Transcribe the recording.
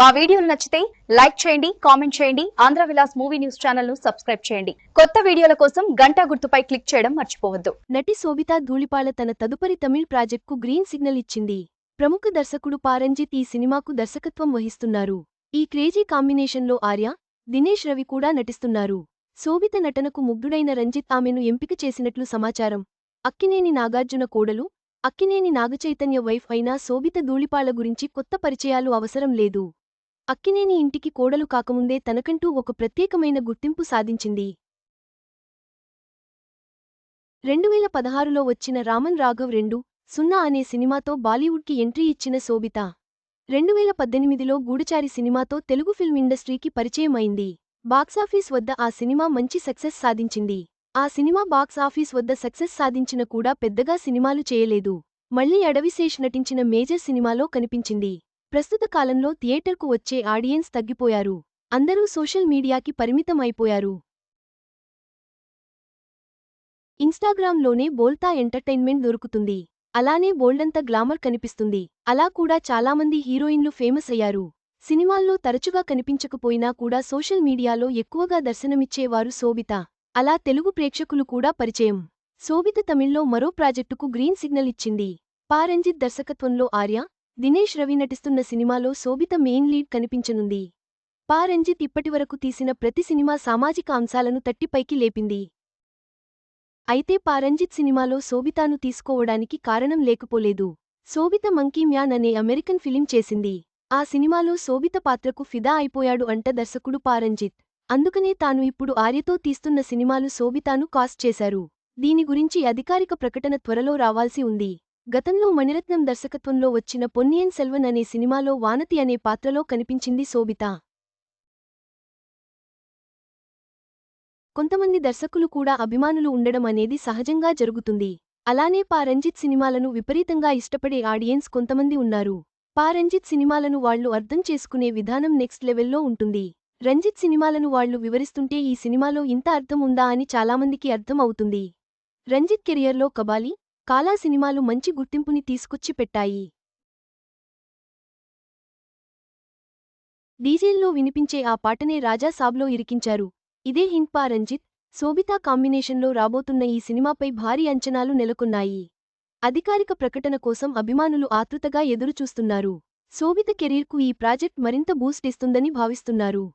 మా వీడియోలు నచ్చితే లైక్ చేయండి కామెంట్ చేయండి ఆంధ్ర విలాస్ మూవీ న్యూస్ ఛానల్ను సబ్స్క్రైబ్ చేయండి. కొత్త వీడియోల కోసం గంట గుర్తుపై క్లిక్ చేయడం మర్చిపోవద్దు. నటి శోభితా ధూళిపాల తన తదుపరి తమిళ్ ప్రాజెక్టుకు గ్రీన్ సిగ్నల్ ఇచ్చింది. ప్రముఖ దర్శకుడు పారంజిత్ ఈ సినిమాకు దర్శకత్వం వహిస్తున్నారు. ఈ క్రేజీ కాంబినేషన్లో ఆర్య దినేష్ రవి కూడా నటిస్తున్నారు. శోభిత నటనకు ముగ్ధుడైన రంజిత్ ఆమెను ఎంపిక చేసినట్లు సమాచారం. అక్కినేని నాగార్జున కోడలు అక్కినేని నాగచైతన్య వైఫ్ అయిన శోభిత ధూళిపాల గురించి కొత్త పరిచయాలు అవసరం లేదు. అక్కినేని ఇంటికి కోడలు కాకముందే తనకంటూ ఒక ప్రత్యేకమైన గుర్తింపు సాధించింది. రెండువేల పదహారులో వచ్చిన రామన్ రాఘవ్ రెండు సున్నా అనే సినిమాతో బాలీవుడ్కి ఎంట్రీ ఇచ్చిన శోభిత. రెండువేల పద్దెనిమిదిలో గూడచారి సినిమాతో తెలుగు ఫిల్మ్ ఇండస్ట్రీకి పరిచయమైంది బాక్సాఫీస్ వద్ద ఆ సినిమా మంచి సక్సెస్ సాధించింది. ఆ సినిమా బాక్స్ ఆఫీస్ వద్ద సక్సెస్ సాధించిన కూడా పెద్దగా సినిమాలు చేయలేదు. మళ్ళీ అడవిశేష్ నటించిన మేజర్ సినిమాలో కనిపించింది. ప్రస్తుత కాలంలో థియేటర్కు వచ్చే ఆడియన్స్ తగ్గిపోయారు. అందరూ సోషల్ మీడియాకి పరిమితం అయిపోయారు ఇన్స్టాగ్రామ్లోనే బోల్తా ఎంటర్టైన్మెంట్ దొరుకుతుంది. అలానే బోల్డంత గ్లామర్ కనిపిస్తుంది. అలా కూడా చాలామంది హీరోయిన్లు ఫేమస్ అయ్యారు. సినిమాల్లో తరచుగా కనిపించకపోయినా కూడా సోషల్ మీడియాలో ఎక్కువగా దర్శనమిచ్చేవారు శోభిత. అలా తెలుగు ప్రేక్షకులు కూడా పరిచయం. శోభిత తమిళ్ళో మరో ప్రాజెక్టుకు గ్రీన్ సిగ్నల్ ఇచ్చింది. పారంజిత్ దర్శకత్వంలో ఆర్య దినేష్ రవి నటిస్తున్న సినిమాలో శోభిత మెయిన్ లీడ్ కనిపించనుంది. పారంజిత్ ఇప్పటివరకు తీసిన ప్రతి సినిమా సామాజిక అంశాలను తట్టిపైకి లేపింది. అయితే పారంజిత్ సినిమాలో శోభితాను తీసుకోవడానికి కారణం లేకపోలేదు. శోభిత మంకీ మ్యాన్ అనే అమెరికన్ ఫిలిం చేసింది. ఆ సినిమాలో శోభిత పాత్రకు ఫిదా అయిపోయాడు అంట దర్శకుడు పారంజిత్ అందుకనే తాను ఇప్పుడు ఆర్యతో తీస్తున్న సినిమాలు శోభితాను కాస్ట్ చేశారు. దీని గురించి అధికారిక ప్రకటన త్వరలో రావాల్సి ఉంది. గతంలో మణిరత్నం దర్శకత్వంలో వచ్చిన పొన్నియన్ సెల్వన్ అనే సినిమాలో వానతి అనే పాత్రలో కనిపించింది శోభిత. కొంతమంది దర్శకులు కూడా అభిమానులు ఉండడం అనేది సహజంగా జరుగుతుంది. అలానే పారంజిత్ సినిమాలను విపరీతంగా ఇష్టపడే ఆడియన్స్ కొంతమంది ఉన్నారు. పారంజిత్ సినిమాలను వాళ్ళు అర్థం చేసుకునే విధానం నెక్స్ట్ లెవెల్లో ఉంటుంది. రంజిత్ సినిమాలను వాళ్ళు వివరిస్తుంటే ఈ సినిమాలో ఇంత అర్థం ఉందా అని చాలామందికి అర్థం అవుతుంది. రంజిత్ కెరియర్లో కబాలి కాలా సినిమాలు మంచి గుర్తింపుని తీసుకొచ్చి పెట్టాయి. డీజేల్లో వినిపించే ఆ పాటనే రాజా సాబ్లో ఇరికించారు. ఇదే హింట్పా రంజిత్ శోభితా కాంబినేషన్లో రాబోతున్న ఈ సినిమాపై భారీ అంచనాలు నెలకొన్నాయి. అధికారిక ప్రకటన కోసం అభిమానులు ఆతృతగా ఎదురుచూస్తున్నారు. శోభిత కెరీర్కు ఈ ప్రాజెక్ట్ మరింత బూస్ట్ ఇస్తుందని భావిస్తున్నారు.